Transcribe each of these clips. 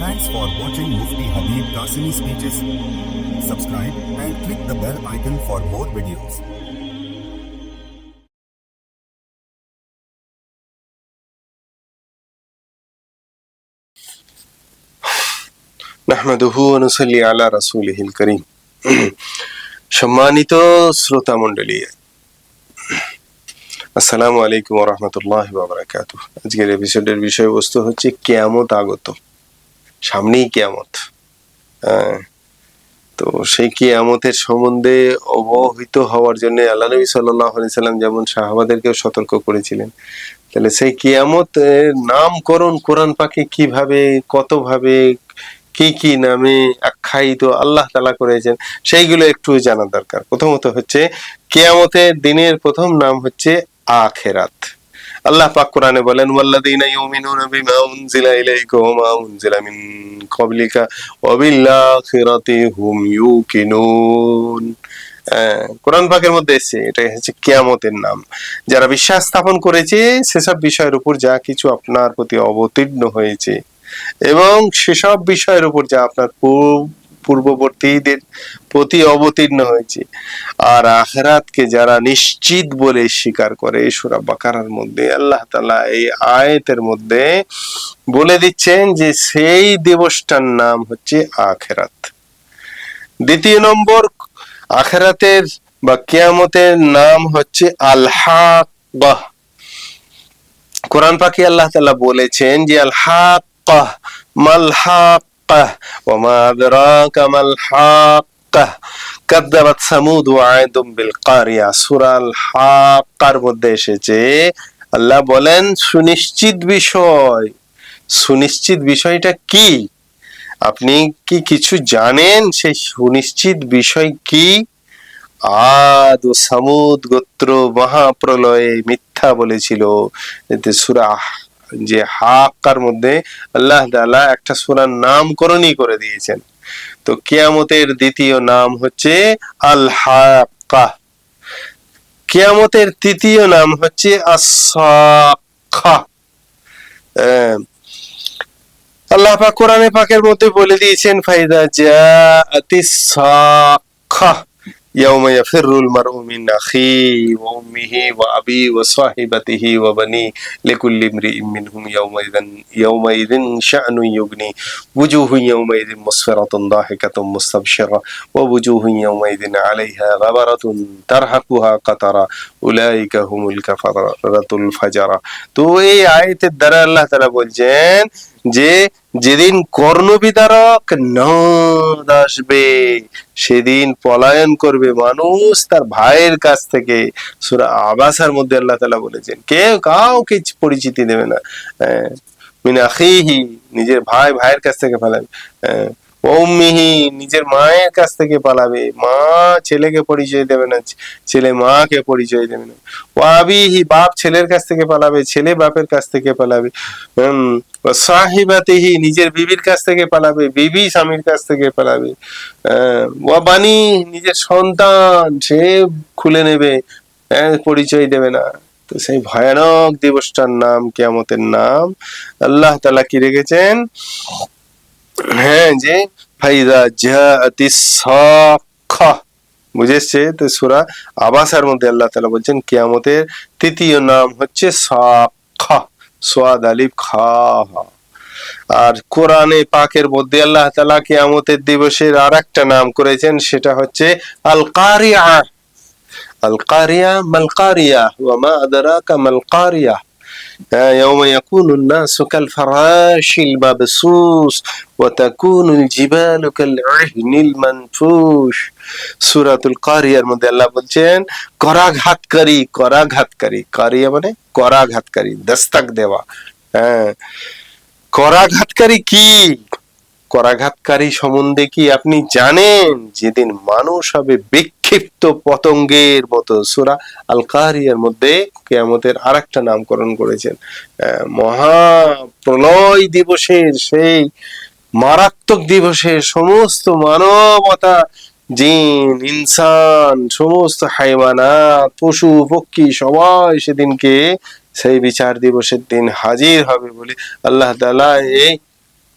Thanks for watching Mufti Habib Qasimi speeches. Subscribe and click the bell icon for more videos. নাহমাদুহু অনুসল্লি আলা রাসূলিহিল করিম সম্মানিত শ্রোতা মণ্ডলী আসসালামু আলাইকুম ওয়া রাহমাতুল্লাহি ওয়া বারাকাতুহু আজকের এপিসোডের বিষয়বস্তু হচ্ছে কিয়ামত আগত সামনেই কেয়ামত। আহ, তো সেই কেয়ামতের সম্বন্ধে অবহিত হওয়ার জন্য আল্লাহ নবী সাল্লাম যেমন সাহাবাদেরকেও সতর্ক করেছিলেন। তাহলে সেই কিয়ামতের নামকরণ কোরআন পাকে কীভাবে কতভাবে কি কি নামে আখ্যায়িত আল্লাহ তালা করেছেন সেইগুলো একটু জানা দরকার। প্রথমত হচ্ছে কেয়ামতের দিনের প্রথম নাম হচ্ছে আখেরাত। আল্লাহ পাক কোরআনে বলেন ওয়াল্লাযীনা ইউমিনুনা বিমা উনজিলা ইলাইকা ওয়া মা উনজিলা মিন ক্বাবলিকা ওয়া বিল আখিরাতি হুম ইউকিনুন। আহ, কোরআন পাকের মধ্যে এসেছে এটা হচ্ছে কিয়ামতের নাম। যারা বিশ্বাস স্থাপন করেছে সেসব বিষয়ের উপর যা কিছু আপনার প্রতি অবতীর্ণ হয়েছে এবং সেসব বিষয়ের উপর যা আপনার পূর্ব- পূর্ববর্তীদের প্রতি অবতীর্ণ হয়েছে। আর আখরাতকে যারা নিশ্চিত বলে স্বীকার করে সুরা বাকারার মধ্যে আল্লাহ তালা এই আয়াতের মধ্যে বলে দিচ্ছেন যে, সেই দিবসটার নাম হচ্ছে আখেরাত। দ্বিতীয় নম্বর, আখেরাতের বা কিয়ামতের নাম হচ্ছে আল্লাহ কোরআন পাখি আল্লাহ তাআলা বলেছেন যে আল হাক্কাহ মাল হাক্কাহ কাদ্দাবাত সামুদ ওয়া আদুম বিল কারিয়া সূরা হাক্কার মধ্যে এসেছে, আল্লাহ বলেন, সুনিশ্চিত বিষয়। সুনিশ্চিত বিষয়টা কি? আপনি কি কিছু জানেন? সেই সুনিশ্চিত বিষয় কি? আদ ও সামুদ গোত্র মহাপ্রলয়ে মিথ্যা বলেছিল। সুরা যে হাক্কার মধ্যে আল্লাহ তাআলা একটা সূরার নামকরণই করে দিয়েছেন। তো কেয়ামতের দ্বিতীয় নাম হচ্ছে আল হাক্কা কিয়ামতের তৃতীয় নাম হচ্ছে আস-সাক্খা আহ, আল্লাহ পাক কোরআনে পাকের মধ্যে বলে দিয়েছেন ফাইদা জাআতিস সাক্খা يوم يفر المرء من أخيه وأمه وأبيه وصاحبته وبنيه لكل امرئ منهم يومئذ يومئذ شأن يغني وجوه يومئذ مسفرة ضاحكة مستبشرة ووجوه يومئذ عليها غبرة ترهقها قترة أولئك هم الكفرة الفجرة তো এই আয়াতের দ্বারা আল্লাহ তাআলা বলছেন যে যেদিন কর্ণবিদারক নদ আসবে সেদিন পলায়ন করবে মানুষ তার ভাইয়ের কাছ থেকে। সুরা আবাসার মধ্যে আল্লাহ তালা বলেছেন কেউ কাউকে পরিচিতি দেবে না। আহ, মিন আখিহি নিজের ভাই ভাইয়ের কাছ থেকে পালাবে আহ, উম্মিহি নিজের মায়ের কাছ থেকে পালাবে। মা ছেলেকে পরিচয় দেবে না ছেলে মাকে পরিচয় দেবে না। ওয়াবিহি বাপ ছেলের কাছ থেকে পালাবে ছেলে বাপের কাছ থেকে পালাবে। সাহিবাতিহি নিজের বিবির কাছ থেকে পালাবে বিবি স্বামীর কাছ থেকে পালাবে। আহ, ওয়াবানি নিজের সন্তান সে খুলে নেবে হ্যাঁ, পরিচয় দেবে না। তো সেই ভয়ানক দিবসটার নাম কেয়ামতের নাম আল্লাহ তালা কি রেখেছেন? হ্যাঁ যে ফাইদা জাআতিস সাক্খা বুঝেছে তো সূরা আবাসার মধ্যে আল্লাহ তাআলা বলছেন কিয়ামতের তৃতীয় নাম হচ্ছে সাক্খা সোয়াদ আলিফ খা। আর কোরআনে পাকের মধ্যে আল্লাহ তাআলা কিয়ামতের দিবসের আর একটা নাম করেছেন সেটা হচ্ছে আল কারিয়া আল কারিয়া মাল কারিয়া ওয়া মা আদরাকা মাল يوم يكون الناس كالفراش المبثوث وتكون الجبال كالعهن المنفوش সূরাতুল কারিয়ার মধ্যে আল্লাহ বলছেন করাঘাতকারী করাঘাতকারী কারিয়া মানে করাঘাতকারী দস্তক দেওয়া হ্যাঁ করাঘাতকারী কি করাঘাতকারী সম্বন্ধে কি আপনি জানেন? যেদিন মানুষ হবে বিক্ষিপ্ত পতঙ্গের মতো। সুরা আল কারিয়ার মধ্যে কেয়ামতের আর একটা নামকরণ করেছেন মহা প্রলয় দিবসের সেই মারাত্মক দিবসে সমস্ত মানবতা, জিন, ইনসান, সমস্ত হাইওয়ানাত, পশু, পক্ষী সবাই সেদিনকে সেই বিচার দিবসের দিন হাজির হবে বলে আল্লাহ তাআলা এই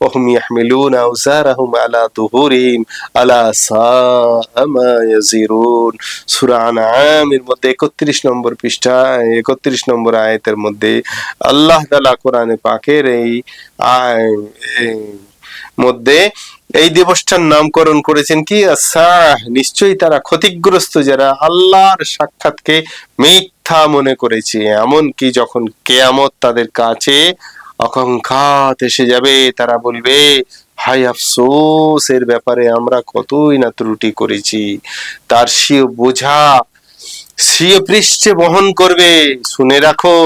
وهم يحملون أوزارهم على ظهورهم ألا ساء ما يزرون সূরা আনআমের মধ্যে 31 নম্বর পৃষ্ঠা 31 নম্বর আয়াতের মধ্যে আল্লাহ তাআলা কোরআনে পাকের এই আয়- এই মধ্যে এই দিবসটার নামকরণ করেছেন কি আসাহ নিশ্চয়ই তারা ক্ষতিগ্রস্ত যারা আল্লাহর সাক্ষাৎকে মিথ্যা মনে করেছে এমন কি যখন কেয়ামত তাদের কাছে অকঙ্কাত এসে যাবে, তারা বলবে হাই আফসোস এর ব্যাপারে আমরা কতই না ত্রুটি করেছি। তার স্বীয় বোঝা স্বীয় পৃষ্ঠে বহন করবে। শুনে রাখো,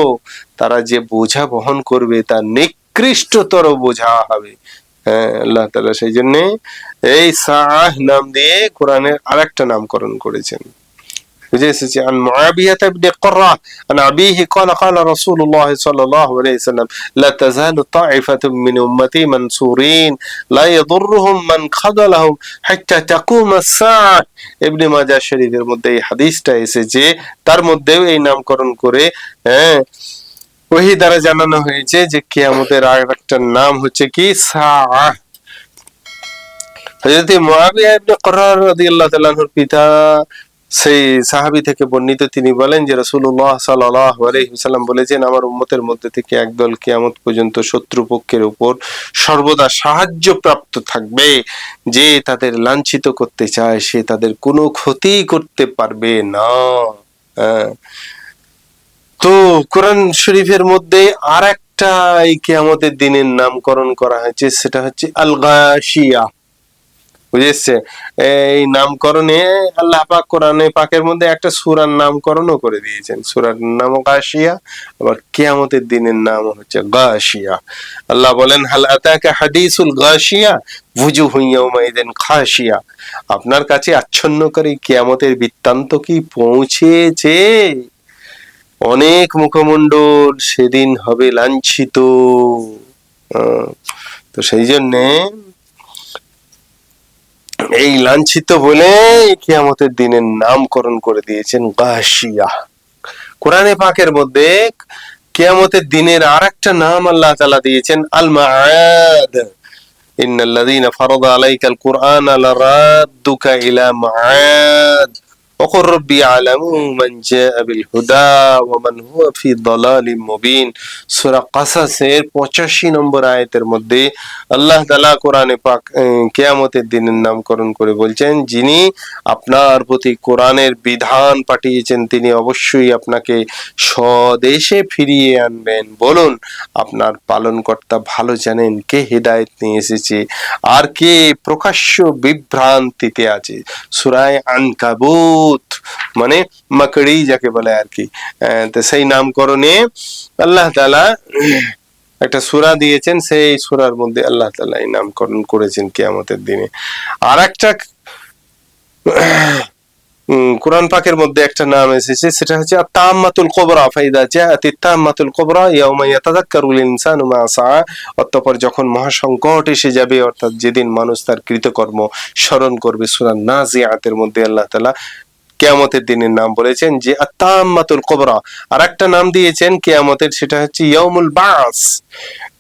তারা যে বোঝা বহন করবে, তার নিকৃষ্টতর বোঝা হবে। হ্যাঁ আল্লাহ তালা সেই জন্যে এই সাহ নাম দিয়ে কোরআনের আরেকটা নামকরণ করেছেন। বুঝে এসেছে عن معاوية بن قرة عن أبيه قال قال رسول الله صلى الله عليه وسلم لا تزال طائفة من أمتي منصورين لا يضرهم من خذلهم حتى تقوم الساعة ইবনে মাজাহ শরীফের মধ্যে এই হাদিসটা এসেছে তার মধ্যেও এই নামকরণ করে হ্যাঁ ওহি দ্বারা জানানো হয়েছে যে কিয়ামতের আর একটা নাম হচ্ছে কি সাআহ হযরত মুআবিয়া ইবনে কুররা রাদিয়াল্লাহু তাআলা আনহুর পিতা সেই সাহাবী থেকে বর্ণিত তিনি বলেন যে আলাইহি ওয়াসাল্লাম বলেছেন, আমার উম্মতের মধ্যে থেকে একদল কিয়ামত পর্যন্ত শত্রুপক্ষের উপর সর্বদা সাহায্য প্রাপ্ত থাকবে। যে তাদের লাঞ্ছিত করতে চায়, সে তাদের কোনো ক্ষতি করতে পারবে না। হ্যাঁ। তো কোরআন শরীফের মধ্যে আর একটা এই কিয়ামতের দিনের নামকরণ করা হয়েছে, সেটা হচ্ছে আল গাশিয়া বুঝেছে? এই নামকরণে আল্লাহ পাক কোরআনে পাকের মধ্যে একটা সুরার নামকরণও করে দিয়েছেন। সুরার নাম গাশিয়া, আবার কিয়ামতের দিনের নাম হচ্ছে গাশিয়া। আল্লাহ বলেন, হাল আতাকা হাদিসুল গাশিয়া? বুজুহু ইয়াউমাইদিন খাশিয়া। আপনার কাছে আচ্ছন্নকারী কিয়ামতের বৃত্তান্ত কি পৌঁছেছে? অনেক মুখমণ্ডল সেদিন হবে লাঞ্ছিত। তো সেই জন্যে এই লাঞ্ছিত বলে কিয়ামতের দিনের নামকরণ করে দিয়েছেন গাশিয়া। কোরআনে পাকের মধ্যে কিয়ামতের দিনের আর একটা নাম আল্লাহ তালা দিয়েছেন আল মাআদ ইন্নাল্লাযীনা ফারাদা আলাইকাল কুরআন লারাদ্দুকা ইলা মাআদ। وقل ربي يعلم من جاء بالهدى ومن هو في ضلال مبين সূরা কাসাসের 85 নম্বর আয়াতের মধ্যে আল্লাহ তাআলা কোরআনে পাক আহ, কিয়ামতের দিনের নামকরণ করে বলছেন যিনি আপনার প্রতি কোরআনের বিধান পাঠিয়েছেন তিনি অবশ্যই আপনাকে স্বদেশে ফিরিয়ে আনবেন বলুন আপনার পালনকর্তা ভালো জানেন কে হেদায়েত নিয়ে এসেছে আর কে প্রকাশ্য বিভ্রান্তিতে আছে সুরায় আনকাবুত মানে মাকড়ি যাকে বলে আর কি। তো সেই নামকরণে আল্লাহ তাআলা একটা সূরা দিয়েছেন, সেই সূরার মধ্যে আল্লাহ তাআলা এই নামকরণ করেছেন কিয়ামতের দিনে। আর একটা কোরআন পাকের মধ্যে একটা নাম এসেছে, সেটা হচ্ছে তাম্মাতুল কোবরা, ফাইদা জাআতি তাম্মাতুল কোবরা, ইয়াউমা ইয়াতাযাক্কারুল ইনসানু মা সাআ অতঃপর যখন মহাসংকট এসে যাবে, অর্থাৎ যেদিন মানুষ তার কৃতকর্ম স্মরণ করবে, সূরা নাজিআতের মধ্যে আল্লাহ তাআলা কিয়ামতের দিনের নাম বলেছেন যে আত্মাম্মাতুল কোবরা আর একটা নাম দিয়েছেন কিয়ামতের সেটা হচ্ছে ইয়াউমুল বাস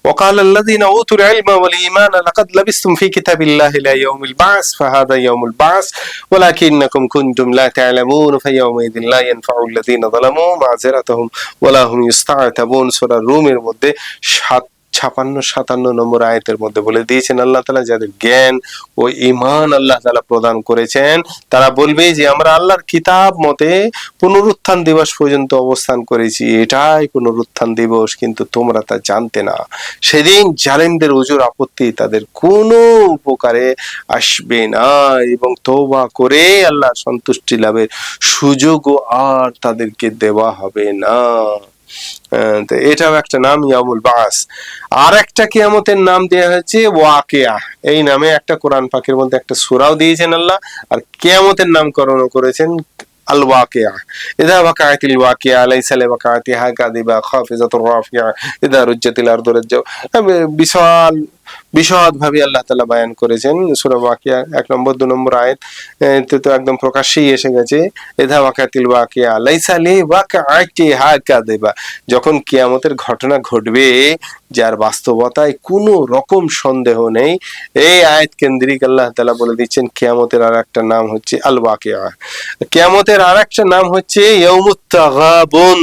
وقال الذين اوتوا العلم والايمان لقد لبثتم في كتاب الله الى يوم البعث فهذا يوم البعث ولكنكم كنتم لا تعلمون فيومئذ لا ينفع الذين ظلموا معذرتهم ولا هم يستعتبون সূরা রুমের মধ্যে সাত ছাপান্ন, সাতান্ন নম্বর আয়তের মধ্যে বলে দিয়েছেন আল্লাহ তালা, যাদের জ্ঞান ও ইমান আল্লাহ তালা প্রদান করেছেন, তারা বলবে যে, আমরা আল্লাহর কিতাব মতে পুনরুত্থান দিবস পর্যন্ত অবস্থান করেছি। এটাই পুনরুত্থান দিবস, কিন্তু তোমরা তা জানতে না। সেদিন জালেমদের ওজোর আপত্তি তাদের কোনো উপকারে আসবে না। এবং তওবা করে আল্লাহ সন্তুষ্টি লাভের সুযোগও আর তাদেরকে দেওয়া হবে না। এটাও একটা নাম ইয়ামুল বাস আর একটা কেয়ামতের নাম দেওয়া হয়েছে ওয়াকেয়া। এই নামে একটা কোরআন পাখির মধ্যে একটা সুরাও দিয়েছেন আল্লাহ, আর কিয়ামতের নামকরণ করেছেন আল ওয়াকিয়া ইদা ওয়াকাআতিল ওয়াকিয়া, লাইসা লিওয়াকাআতিহা কাযিবা খাফিজাতুর রাফিয়া ইদা রুজ্জাতিল আরদু রাজ্জা বিশাল বিশদ ভাবে আল্লাহ তাআলা বয়ান করেছেন। সূরা ওয়াকিয়া এক নম্বর, দু নম্বর আয়াত তো একদম প্রকাশ্যেই এসে গেছে ইদা ওয়াকাতিল ওয়াকিয়া, লাইসা লিওয়াকাআতিহা কাযিবা যখন কিয়ামতের ঘটনা ঘটবে, যার বাস্তবতায় কোনো রকম সন্দেহ নেই, এই আয়াত কেন্দ্রিক আল্লাহ তালা বলে দিচ্ছেন, কিয়ামতের আর একটা নাম হচ্ছে আল ওয়াকিয়া কিয়ামতের আর একটা নাম হচ্ছে ইয়াউমুত তাগাবুন।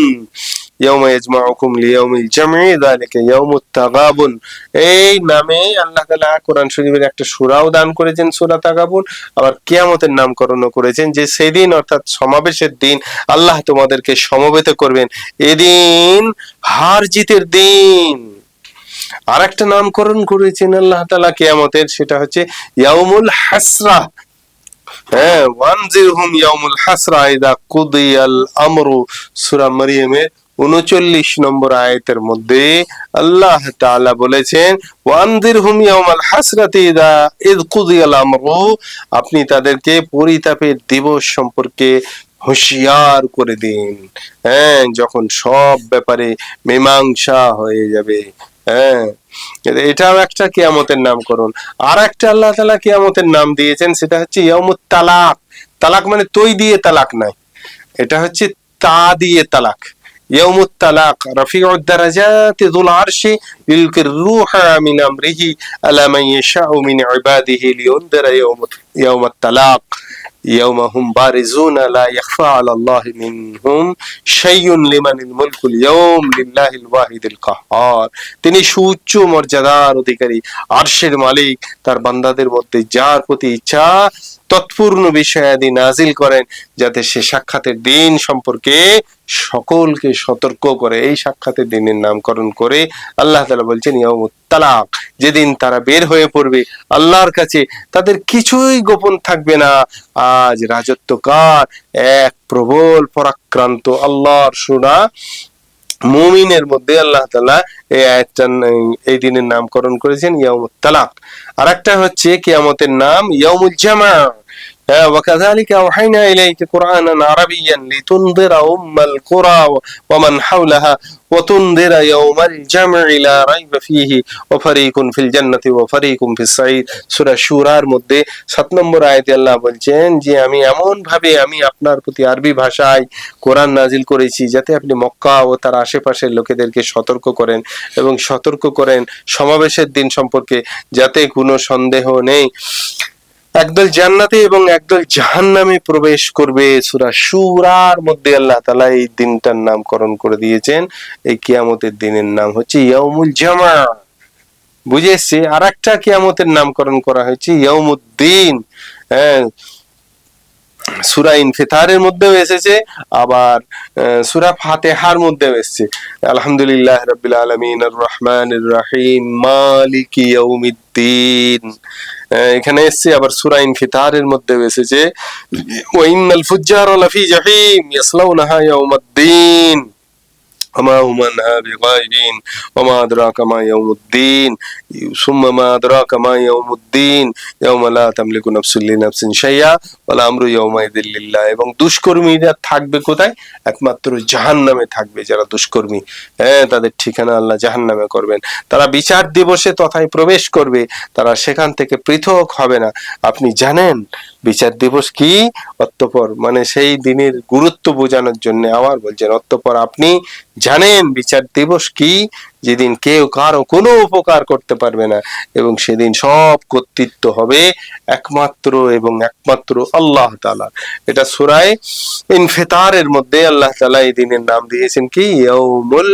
ইয়াউমা ইয়াজমাউকুম লিয়াউমিল জামঈ যালিকা ইয়াউমুত তাগাবুন এই নামে আল্লাহ তাআলা কোরআন শরীফের একটা সূরাও দান করেছেন, সূরা তাগাবুন। আবার কিয়ামতের নামকরণও করেছেন, যে সেদিন অর্থাৎ সমাবেশের দিন আল্লাহ তোমাদেরকে সমবেত করবেন। এদিন হার জিতের দিন। আর একটা নামকরণ করেছেন আল্লাহ তাআলা কিয়ামতের, সেটা হচ্ছে ইয়াউমুল হাসরা। হ্যাঁ ওয়ানজিরহুম ইয়াউমুল হাসরা ইদা কুদিয়াল আমরু। সূরা মারইয়ামের উনচল্লিশ নম্বর আয়তের মধ্যে আল্লাহ তাআলা বলেছেন ওয়ানজিরহুম ইয়াউমাল হাসরাতি ইদা ইদ আপনি তাদেরকে পরিতাপের দিবস সম্পর্কে হুঁশিয়ার করে দিন। হ্যাঁ যখন সব ব্যাপারে মীমাংসা হয়ে যাবে। হ্যাঁ এটাও একটা কিয়ামতের নামকরণ। আর একটা আল্লাহ তালা কিয়ামতের নাম দিয়েছেন, সেটা হচ্ছে ইয়ামুত তালাক। তালাক মানে তৈ দিয়ে তালাক নাই এটা হচ্ছে তা দিয়ে তালাক। ইয়ামুত তালাক রফিউদ দারাজাতি যুল আরশি ইলকির রূহা মিন আমরিহি আলা মান ইয়াশাউ মিন ইবাদিহি লিউনদিরা ইয়াউমাত ইয়াউমাত তালাক يوم هم بارزون لا يخفى على الله منهم شيء لمن الملك اليوم لله الواحد القهار তিনি সুউচ্চ মর্যাদার অধিকারী আরশের মালিক তার বান্দাদের মধ্যে যার প্রতি ইচ্ছা তৎপূর্ণ বিষয়াদি নাজিল করেন যাতে সে সাক্ষাতের দিন সম্পর্কে সকলকে সতর্ক করে এই সাক্ষাতের দিনের নামকরণ করে আল্লাহ তালা বলছেন তালাক যেদিন তারা বের হয়ে পড়বে, আল্লাহর কাছে তাদের কিছুই গোপন থাকবে না। আজ রাজত্বকার এক প্রবল পরাক্রান্ত আল্লাহর সোনা মুমিনের মধ্যে আল্লাহ তালা এই আয়াতটা এই দিনের নামকরণ করেছেন ইয়াউমুত তালাক আর একটা হচ্ছে কিয়ামতের নাম ইয়াউমুল জামা হ্যাঁ وكذلك أوحينا إليك قرآنا عربيا لتنذر أم القرى ومن حولها وتنذر يوم الجمع لا ريب فيه وفريق في الجنة وفريق في السعير সূরা শুরার মধ্যে সাত নম্বর আয়াতে আল্লাহ বলছেন যে আমি এমন ভাবে আমি আপনার প্রতি আরবি ভাষায় কোরআন নাজিল করেছি যাতে আপনি মক্কা ও তার আশেপাশের লোকেদেরকে সতর্ক করেন এবং সতর্ক করেন সমাবেশের দিন সম্পর্কে যাতে কোনো সন্দেহ নেই একদল জান্নাতে এবং একদল জাহান্নামে প্রবেশ করবে। সুরা সুরার মধ্যে আল্লাহ তালা এই দিনটার নামকরণ করে দিয়েছেন। এই কিয়ামতের দিনের নাম হচ্ছে ইয়ামুল জামা। বুঝে এসছে? আর একটা কিয়ামতের নামকরণ করা হয়েছে ইয়ামুদ্দিন হ্যাঁ সুরা ইনফিতারের মধ্যেও এসেছে, আবার সুরা ফাতেহার মধ্যেও এসেছে। আলহামদুলিল্লাহ রাব্বিল আলামিন রহমান রহিম, মালিকি ইয়াউমিদ্দিন। এখানে এসেছে, আবার সুরা ইনফিতারের মধ্যে এসেছে। ওয়াইনাল ফুজ্জারা লাফি জাহিম, ইয়াসলাউনাহা ইয়াউমাদ্দিন। وما هم عنها بغائبين وما أدراك ما يوم الدين ثم ما أدراك ما يوم الدين يوم لا تملك نفس لنفس شيئا والأمر يومئذ لله এবং দুষ্কর্মীরা থাকবে কোথায় একমাত্র জাহান্নামে থাকবে যারা দুষ্কর্মী হ্যাঁ তাদের ঠিকানা আল্লাহ জাহান্নামে করবেন তারা বিচার দিবসে তথায় প্রবেশ করবে তারা সেখান থেকে পৃথক হবে না আপনি জানেন বিচার দিবস কি অতঃপর মানে সেই দিনের গুরুত্ব বোঝানোর জন্য আবার বলছেন অতঃপর আপনি জানেন, বিচার দিবস কি? যেদিন কেউ কারও কোনো উপকার করতে পারবে না, এবং সেদিন সব কর্তৃত্ব হবে একমাত্র এবং একমাত্র আল্লাহ তাআলা। এটা সূরায়ে ইনফিতারের মধ্যে আল্লাহ তাআলা এই দিনের নাম দিয়েছেন কি? ইয়াউমুল,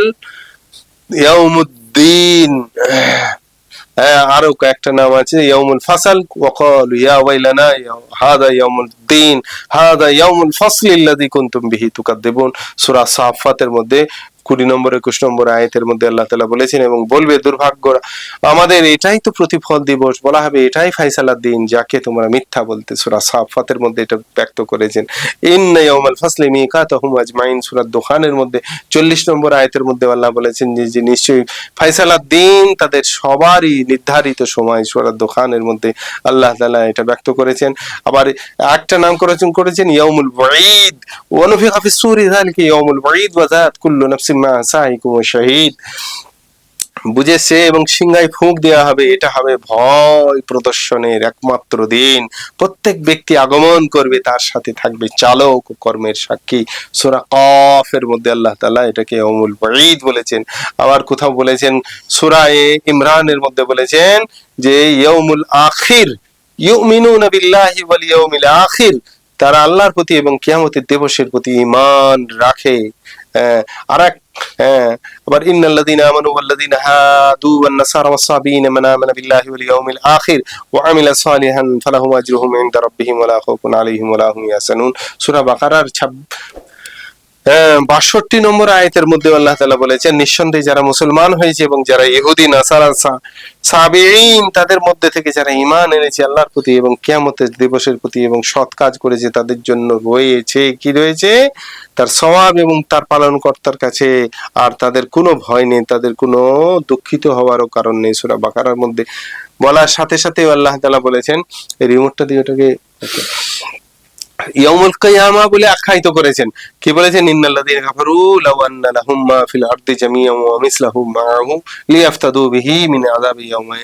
ইয়াউমুদ্দিন। হ্যাঁ আরও কয়েকটা নাম আছে। ইয়াউমুল ফাসাল, ওয়াকালু ইয়া ওয়াইলানা, হাদা ইয়াউমুল দিন হাদা ইয়াউমুল ফাসল আল্লাযী কুনতুম বিহি তুকাদ্দিবুন। সূরা সাফাতের মধ্যে কুড়ি নম্বর, একুশ নম্বর আয়াতের মধ্যে আল্লাহ তালা বলেছেন, এবং বলবে, দুর্ভাগ্য, আমাদের এটাই তো প্রতিফল দিবস, বলা হবে এটাই ফাইসালার দিন, যাকে তোমরা মিথ্যা বলতে সুরা সাফাতের মধ্যে এটা ব্যক্ত করেছেন। সূরা দোকানের মধ্যে, চল্লিশ নম্বর মধ্যে আল্লাহ বলেছেন যে যে নিশ্চয়ই ফাইসালার দিন তাদের সবারই নির্ধারিত সময়, সূরা দোকানের মধ্যে আল্লাহ তাআলা এটা ব্যক্ত করেছেন। আবার একটা নাম করেছেন করেছেন ইয়াউমুল ওয়াঈদ ওয়া নুফিখা ফিস সূরি মা সাইকুম শাহীদ বুঝেছে এবং সিংহায় ফুঁক দেওয়া হবে। এটা হবে ভয় প্রদর্শনের একমাত্র দিন। প্রত্যেক ব্যক্তি আগমন করবে, তার সাথে থাকবে চালক কর্মের সাক্ষী। সুরা কফের মধ্যে আল্লাহ তাআলা এটাকে অমুল ঈদ বলেছেন। আবার কোথাও বলেছেন, সুরা এ ইমরানের মধ্যে বলেছেন যে ইয়ৌমুল আখির, ইউমিনুনা বিল্লাহি ওয়াল ইয়াউমিল আখির। তারা আল্লাহর প্রতি এবং কিয়ামতের দিবসের প্রতি ঈমান রাখে। আর এক হ্যাঁ আবার ইন্নাল্লাযীনা আমানু ওয়াল্লাযীনা হাদু ওয়ান নাসারা ওয়াস-সাবিয়িনা মান আমানা বিল্লাহি ওয়াল ইয়াউমিল আখির ওয়া আমিলা সালিহান ফালাহুম আজরুহুম ইনদা রাব্বিহিম ওয়া লা খাউফুন আলাইহিম ওয়া লা হুম ইয়াহজানুন সূরা বাকারার 62 নম্বর আয়াতের মধ্যে আল্লাহ তাআলা বলেছেন, নিঃসন্দেহে যারা মুসলমান হয়েছে এবং যারা ইহুদি, নাসারা, সা- সাবিঈন, তাদের মধ্যে থেকে যারা ঈমান এনেছে আল্লাহর প্রতি এবং কিয়ামতের দিবসের প্রতি এবং সৎ কাজ করেছে, তাদের জন্য রয়েছে কি রয়েছে? তার সওয়াব এবং তার পালনকর্তার কাছে আর তাদের কোনো ভয় নেই, তাদের কোনো দুঃখিত হওয়ারও কারণ নেই। সূরা বাকারার মধ্যে বলার সাথে সাথে আল্লাহ তাআলা বলেছেন, এই রিমোটটা দিয়ে ওটাকে ইয়াউমুল কিয়ামা বলে আখ্যায়িত করেছেন। কি বলেছেন? ইন্নাল্লাযীনা কাফারু লাউ আন্না লাহুম মা ফিল আরদি জামিয়ান ওয়া মিসলাহু মাআহু লিয়াফতাদু বিহি মিন আযাবি ইয়াউমা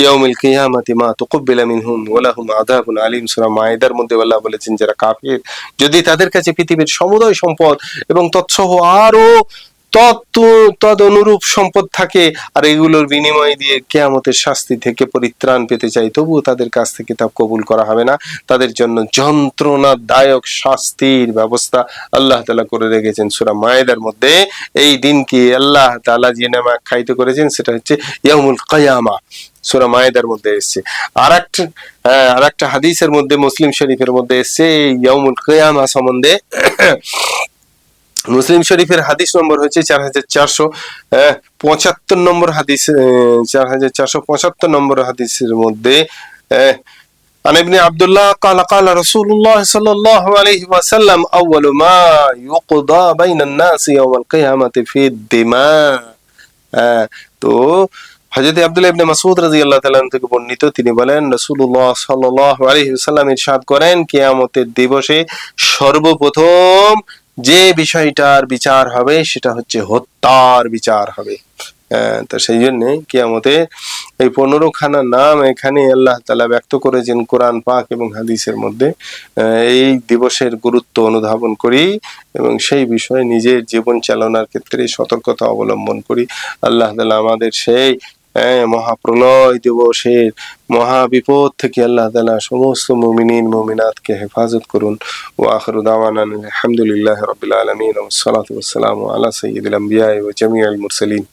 ইয়াউমিল কিয়ামাতি মা তুকব্বিলা মিনহুম ওয়া লাহুম আযাবুন আলীম। সূরা মায়েদার মধ্যে আল্লাহ বলেছেন, যারা কাফির, যদি তাদের কাছে পৃথিবীর সমুদয় সম্পদ এবং তৎসহ আরও তৎ তদ অনুরূপ সম্পদ থাকে, আর এগুলোর বিনিময় দিয়ে কেয়ামতের শাস্তি থেকে পরিত্রাণ পেতে চাই। তবুও তাদের কাছ থেকে তা কবুল করা হবে না। তাদের জন্য যন্ত্রণাদায়ক শাস্তির ব্যবস্থা আল্লাহ তাআলা করে রেখেছেন সূরা মায়েদার মধ্যে। এই দিনকে আল্লাহ তালা যে নামে আখ্যায়িত করেছেন, সেটা হচ্ছে ইয়ামুল কিয়ামা। সূরা মায়েদার মধ্যে এসেছে। আর একটা হ্যাঁ আর একটা হাদিসের মধ্যে, মুসলিম শরীফের মধ্যে এসেছে ইয়ামুল কিয়ামা সম্বন্ধে। মুসলিম শরীফের হাদিস নম্বর হচ্ছে চার হাজার চারশো পঁচাত্তর নম্বর হাদিস চার হাজার চারশো পঁচাত্তর নম্বর হাদিসের মধ্যে আহ, عن ابن عبد الله قال قال رسول الله صلى الله عليه وسلم أول ما يقضى بين الناس يوم القيامة في الدماء আহ, তো হযরত আব্দুল্লাহ ইবনে মাসউদ রাদিয়াল্লাহু তাআলা আনহু থেকে বর্ণিত তিনি বলেন রাসূলুল্লাহ সাল্লাল্লাহু আলাইহি ওয়াসাল্লাম ইরশাদ করেন কিয়ামতের দিবসে সর্বপ্রথম যে বিষয়টার বিচার হবে সেটা হচ্ছে হত্যার বিচার হবে। আহ, তো সেই জন্য কিয়ামতে এই পনেরো খানা নাম এখানে আল্লাহ তালা ব্যক্ত করেছেন কোরআন পাক এবং হাদিসের মধ্যে। এই দিবসের গুরুত্ব অনুধাবন করি এবং সেই বিষয়ে নিজের জীবন চালনার ক্ষেত্রে সতর্কতা অবলম্বন করি। আল্লাহ তালা আমাদের সেই হ্যাঁ, মহাপ্রলয় দিবসের মহা বিপদ থেকে আল্লাহ তালা সমস্ত মুমিনিন মুমিনাতকে হেফাজত করুন। ও আখরু দাওয়ান আলহামদুলিল্লাহ রবিল আলমিন সালাত ওসালাম আলা সঈদুল আম্বিয়া ও জামিউল মুরসালিন।